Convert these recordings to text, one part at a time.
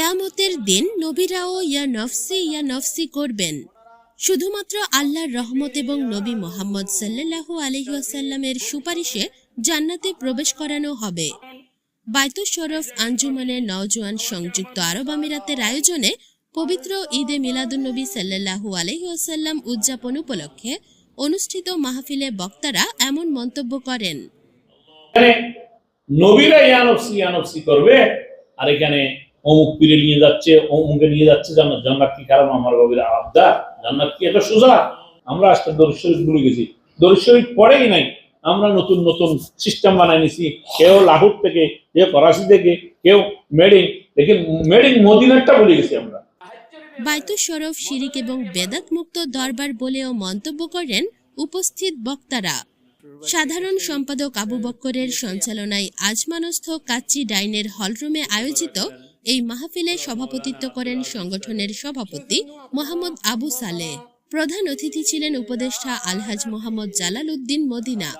কেয়ামতের দিন নবীরাও ইয়া নফসি ইয়া নফসি করবেন। শুধুমাত্র আল্লাহর রহমত এবং নবী মোহাম্মদ সাল্লাল্লাহু আলহিহাসাল্লামের সুপারিশে জান্নাতে প্রবেশ করানো হবে। বাইতুল শরফ আঞ্জুমানের নওজোয়ান সংযুক্ত আরব আমিরাতের আয়োজনে পবিত্র ঈদে মিলাদুন্নবী সাল্লাল্লাহু আলহিহাসাল্লাম উদযাপন উপলক্ষে অনুষ্ঠিত মাহফিলে বক্তারা এমন মন্তব্য করেন। নবীরা ইয়ানফসি ইয়ানফসি করবে, আর এখানে অমুক পীরে নিয়ে যাচ্ছে, অমুকে নিয়ে যাচ্ছে, জান্নাত জান্নাত কি কারণ? আমার বাবির আবদার। জান্নাত কি এটা সোজা? আমরা আজকে দরুদ ভুলে গেছি। দরুদ শরীফ পড়েই নাই। আমরা নতুন নতুন সিস্টেম বানাই নিছি। কেউ লাহোর থেকে, কেউ করাচি থেকে, কেউ মেডিং। দেখি মেডিং মদিনারটা ভুলে গেছি আমরা। বাইতুল শরফ, শিরিক এবং বেদাত মুক্ত দরবার বলেও মন্তব্য করেন উপস্থিত বক্তারা। সাধারণ সম্পাদক আবু বক্করের সঞ্চালনায় আজমানস্থ কাচ্চি ডাইনের হলরুমে আয়োজিত এই মাহফিলে সভাপতিত্ব করেন সংগঠনের সভাপতি মোহাম্মদ আবু সালে। প্রধান অতিথি ছিলেন উপদেষ্টা আলহাজ মোহাম্মদ জালাল উদ্দিন মদিনা।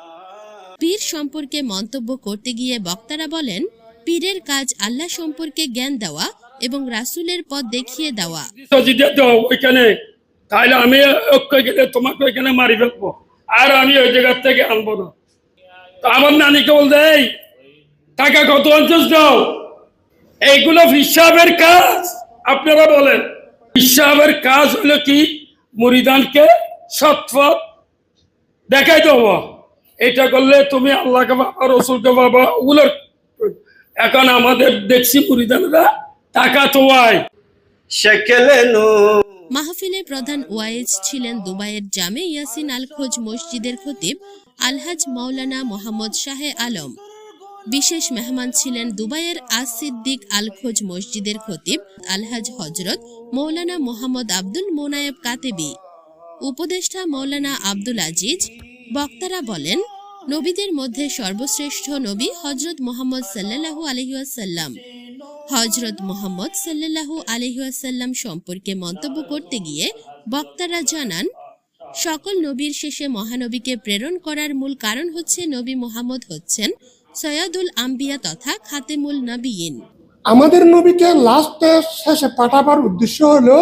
পীর সম্পর্কে মন্তব্য করতে গিয়ে বক্তারা বলেন, পীরের কাজ আল্লাহ সম্পর্কে জ্ঞান দেওয়া এবং রাসুলের পথ দেখিয়ে দেওয়া। ওইখানে তাহলে আমি গেলে তোমাকে ওইখানে মারি ফেলব, আর আমি ওই জায়গার থেকে আনব না। আমার নানিকে টাকা কত অঞ্চল দাও? এইগুলো হিসাবের কাজ আপনারা বলেন। হিসাবের কাজ হলো কি? মুরিদানকে সৎপথ। দেখাই দেবো এটা করলে তুমি আল্লাহকে বাবা রসুলকে বাবা ওগুলো এখন আমাদের দেখছি মুরিদানরা টাকা তোয়ায়। মাহফিলের প্রধান ওয়াইজ ছিলেন দুবাইয়ের জামে ইয়াসিন আল খোজ মসজিদের খতিব আলহাজ মাওলানা মোহাম্মদ শাহে আলম। বিশেষ মেহমান ছিলেন দুবাইয়ের আজ সিদ্দিক আল খোজ মসজিদের খতিব আলহাজ হজরত মৌলানা মোহাম্মদ আব্দুল মোনায়েব কাতেবি। উপদেষ্টা মৌলানা আব্দুল আজিজ, বক্তারা বলেন, নবীদের মধ্যে সর্বশ্রেষ্ঠ নবী হজরত মোহাম্মদ সাল্লাল্লাহু আলহিউসাল্লাম হজরত মোহাম্মদ সাল্লাল্লাহু আলহিউসাল্লাম সম্পর্কে মন্তব্য করতে গিয়ে বক্তারা জানান, সকল নবীর শেষে মহানবীকে প্রেরণ করার মূল কারণ হচ্ছে নবী মোহাম্মদ হচ্ছেন সৈয়দুল আম্বিয়া তথা খাতেমুল নবীন। আমাদের নবীকে লাস্টে শেষে পাঠাবার উদ্দেশ্য হলো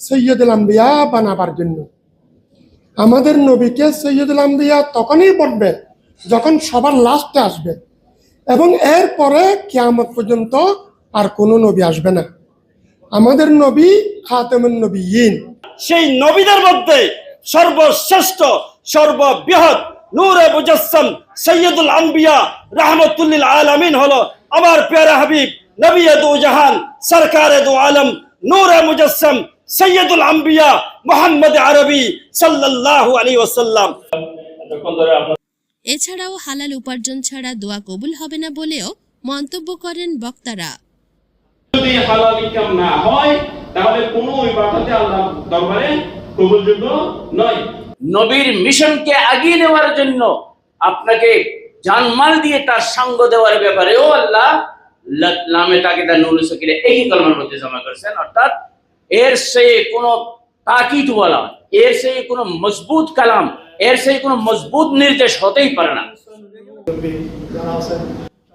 সৈয়দুল আম্বিয়া বানাবার জন্য। আমাদের নবীকে সৈয়দুল আম্বিয়া তখনই বলবে যখন সবার লাস্টে আসবে এবং এরপরে কিয়ামত পর্যন্ত আর কোনো নবী আসবে না। আমাদের নবী খাতেমুন নবীন। সেই নবীদের মধ্যে সর্বশ্রেষ্ঠ সর্ববৃহৎ নূরে মুজাসসাম সৈয়দুল আম্বিয়া রাহমাতুল্লিল আলামিন হলো আমার প্যারা হাবিব নবী দু জাহান সরকার দু আলম নূরে মুজাসসাম সৈয়দুল আম্বিয়া মোহাম্মদ আরবি সাল্লাল্লাহু আলাইহি ওয়াসাল্লাম। এছাড়াও হালাল উপার্জন ছাড়া দোয়া কবুল হবে না বলেও মন্তব্য করেন বক্তারা। যদি হালাল ইনকাম না হয় তাহলে কোনো ইবাদতে আল্লাহ দরবারে কবুলযোগ্য নয়। নবীর মিশনকে এগিয়ে নেওয়ার জন্য আপনাকে জানমাল দিয়ে তার সঙ্গ দেওয়ার ব্যাপারেও আল্লাহ লা- লামে তাকিদা নুন সকিরে একই কলমের মধ্যে জমা করেছেন। অর্থাৎ এর সে কোনো তাকিদ বলা এর সে কোনো মজবুত কালাম, এর সে কোনো মজবুত নির্দেশ হতেই পারে না।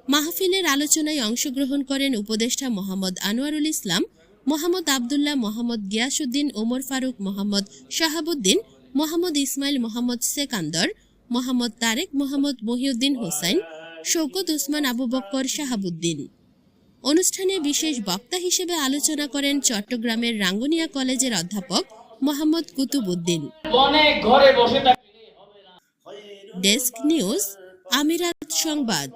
মাহফিলের আলোচনায় অংশগ্রহণ করেন উপদেষ্টা মোহাম্মদ আনোয়ারুল ইসলাম, মোহাম্মদ আবদুল্লাহ মোহাম্মদ গিয়াসুদ্দিন ওমর ফারুক মোহাম্মদ শাহাবুদ্দিন মোহাম্মদ ইসমাইল মোহাম্মদ সেকান্দর মোহাম্মদ তারেক মোহাম্মদ মহিউদ্দিন হোসাইন শৌকত উসমান আবু বক্কর শাহাবুদ্দিন। অনুষ্ঠানে বিশেষ বক্তা হিসেবে আলোচনা করেন চট্টগ্রামের রাঙ্গুনিয়া কলেজের অধ্যাপক মোহাম্মদ কুতুবুদ্দিন ডেস্ক নিউজ আমিরাত সংবাদ।